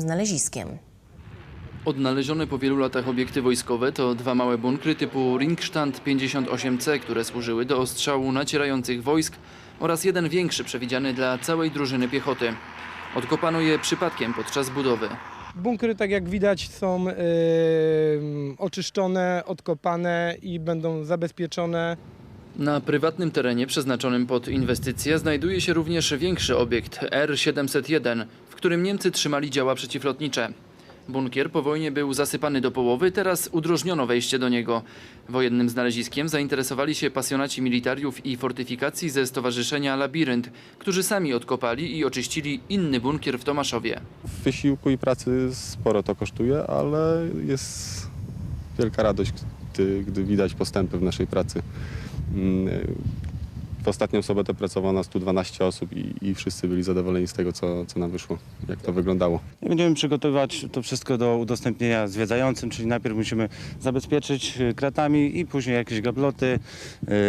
znaleziskiem. Odnalezione po wielu latach obiekty wojskowe to dwa małe bunkry typu Ringstand 58C, które służyły do ostrzału nacierających wojsk oraz jeden większy przewidziany dla całej drużyny piechoty. Odkopano je przypadkiem podczas budowy. Bunkry, tak jak widać, są em, oczyszczone, odkopane i będą zabezpieczone. Na prywatnym terenie przeznaczonym pod inwestycje znajduje się również większy obiekt R701, w którym Niemcy trzymali działa przeciwlotnicze. Bunkier po wojnie był zasypany do połowy, teraz udrożniono wejście do niego. Wojennym znaleziskiem zainteresowali się pasjonaci militariów i fortyfikacji ze Stowarzyszenia Labirynt, którzy sami odkopali i oczyścili inny bunkier w Tomaszowie. wysiłku i pracy sporo to kosztuje, ale jest wielka radość, gdy, gdy widać postępy w naszej pracy. W ostatnią sobotę pracowało nas tu 12 osób i, i wszyscy byli zadowoleni z tego, co, co nam wyszło, jak to wyglądało. Będziemy przygotowywać to wszystko do udostępnienia zwiedzającym, czyli najpierw musimy zabezpieczyć y, kratami i później jakieś gabloty,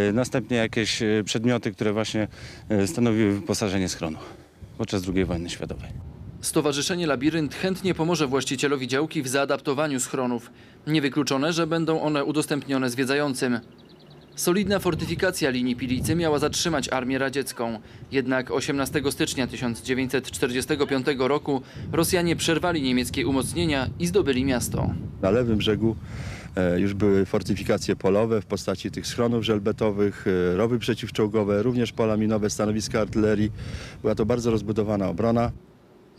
y, następnie jakieś y, przedmioty, które właśnie stanowiły wyposażenie schronu podczas II wojny światowej. Stowarzyszenie Labirynt chętnie pomoże właścicielowi działki w zaadaptowaniu schronów. Niewykluczone, że będą one udostępnione zwiedzającym. Solidna fortyfikacja linii Pilicy miała zatrzymać Armię Radziecką. Jednak 18 stycznia 1945 roku Rosjanie przerwali niemieckie umocnienia i zdobyli miasto. Na lewym brzegu e, już były fortyfikacje polowe w postaci tych schronów żelbetowych, e, rowy przeciwczołgowe, również pola minowe, stanowiska artylerii. Była to bardzo rozbudowana obrona.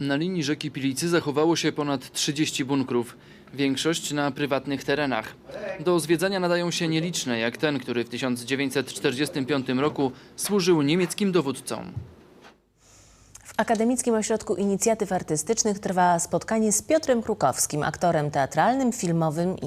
Na linii rzeki Pilicy zachowało się ponad 30 bunkrów, większość na prywatnych terenach. Do zwiedzania nadają się nieliczne, jak ten, który w 1945 roku służył niemieckim dowódcom. W Akademickim Ośrodku Inicjatyw Artystycznych trwa spotkanie z Piotrem Krukowskim, aktorem teatralnym, filmowym i